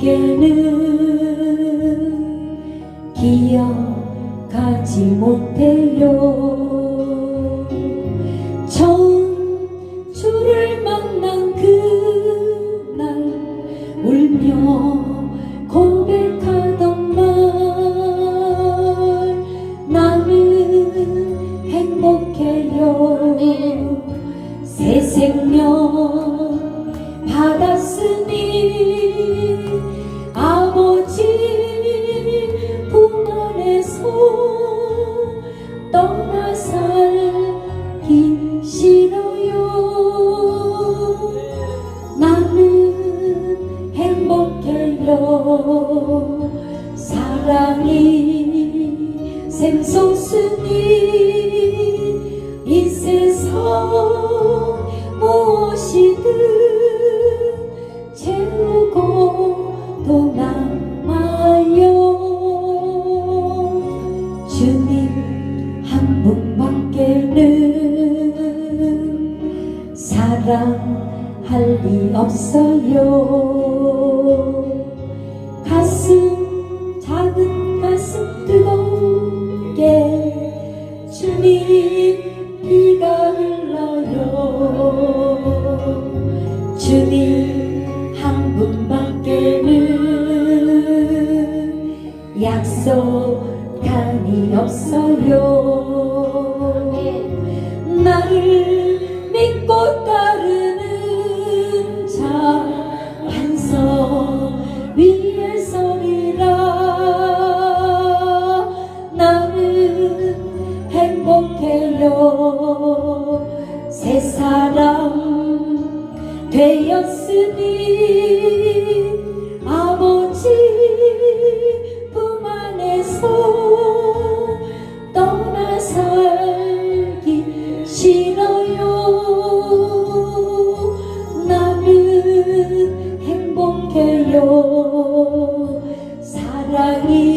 밖에는 기억하지 못해요. 처음 주를 만난 그날 울며 고백하던 말 나는 행복해요. 새 생명 받았으니 아버지 품 안에서 떠나 살기 싫어요. 나는 행복해요. 사랑이 샘솟으니 사랑할 리 없어요. 가슴 작은 가슴 뜨겁게 주님 비가 흘러요. 주님 한 분밖에는 약속한이 없어요 위에 서리라 나는 행복해요. 새 사람 되었으니 благи.